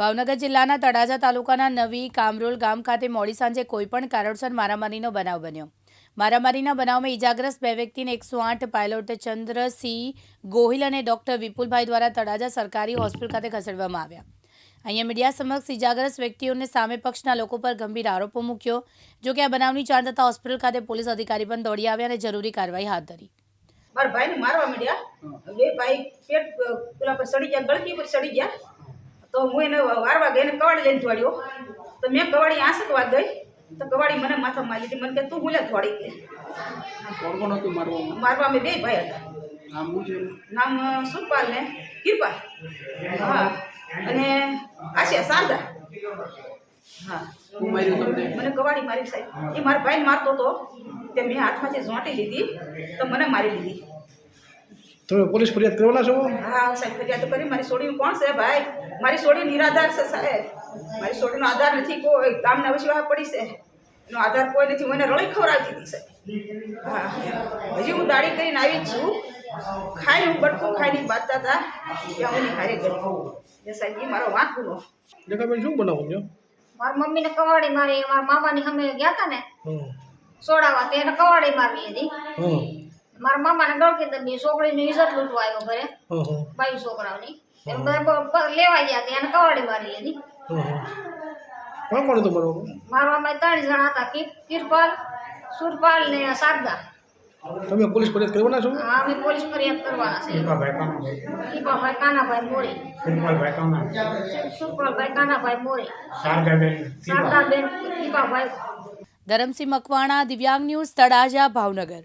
ભાવનગર જિલ્લાના તળાજા તાલુકાના નવી કામરોલ ગામ ખાતે મોડી સાંજે કોઈપણ કારણસર મારામારીનો બનાવ બન્યો. મારામારીના બનાવમાં ઇજાગ્રસ્ત બે વ્યક્તિને એકસો આઠ પાયલોટ ચંદ્રસિંહ ગોહિલ અને ડોક્ટર વિપુલભાઈ દ્વારા તળાજા સરકારી હોસ્પિટલ ખાતે ખસેડવામાં આવ્યા. અહીંયા મીડિયા સમક્ષ ઇજાગ્રસ્ત વ્યક્તિઓને સામે પક્ષના લોકો પર ગંભીર આરોપો મૂક્યો જો કે આ બનાવની જાણ થતાં હોસ્પિટલ ખાતે પોલીસ અધિકારી પણ દોડી આવ્યા અને જરૂરી કાર્યવાહી હાથ ધરી. મારા ભાઈને મારવા માંડ્યા. બે ભાઈ પેટ પેલા પર સડી ગયા ગળકી પર સડી ગયા. તો હું એને વારવા ગઈ એને કવાડી લઈને ધોડ્યો તો મેં કવાડી આંસકવા ગઈ તો કવાડી મને માથા મારી હતી મને કે તું હું લે થોડી કે. મારવા અમે બે ભાઈ હતા. નામ સુખપાલ ને કિરપાલ હા. અને આશિયા શારદા. હા. મને કવાડી મારી સાહેબ. એ મારા ભાઈને મારતો હતો તે મેં હાથમાંથી ઝોંટી લીધી. તો મને મારી લીધી. તમે પોલીસ ફરિયાદ કરવાના છો? હા સાહેબ ફરિયાદ કરી. મારી સોડીનું કોણ છે ભાઈ? મારી સોડી નિરાધાર છે સાહેબ. મારી સોડીનો આધાર નથી કોઈ ગામના વસવા પડી છે. એનો આધાર કોઈ નથી. મને રળી ખવડાવી દીધી સાહેબ. હા. હજી હું દાડી કરીને આવી જ છું. ખાઈ હું બટકું ખાઈને બાંધતા હતા. ત્યાં હું હારે ગઈ સાહેબ એ મારો વાંક ગુનો. જગાબેન શું બનાવો છો? મારી મમ્મીને કવાડી મારી મારા મામાની અમે ગયા હતા ને સોડાવા તે એને કવાડી મારી હતી. હં મારા મામાને ગળકી દબી છોકરીની ઇજ્જત લૂંટવા આવ્યો ઘરે. ભાઈ હં બાઈ છોકરાઓની. એમ લેવા ગયા હતા એને કવાડી મારી લીધી. કોણ કોણ હતું બરોબર મારા મામા ત્રણ જણા હતા કિર- કિરપાલ સુરપાલ ને શારદા. તમે પોલીસ ફરિયાદ કરવાના છો? હા અમે પોલીસ ફરિયાદ કરવાના છે. દીપાભાઈ કાનાભાઈ. મોરી. સુરપાલભાઈ કાનાભાઈ. મોરી. શારદાબેન દીપાભાઈ ધરમસિંહ મકવાણા દિવ્યાંગ ન્યૂઝ તળાજા ભાવનગર.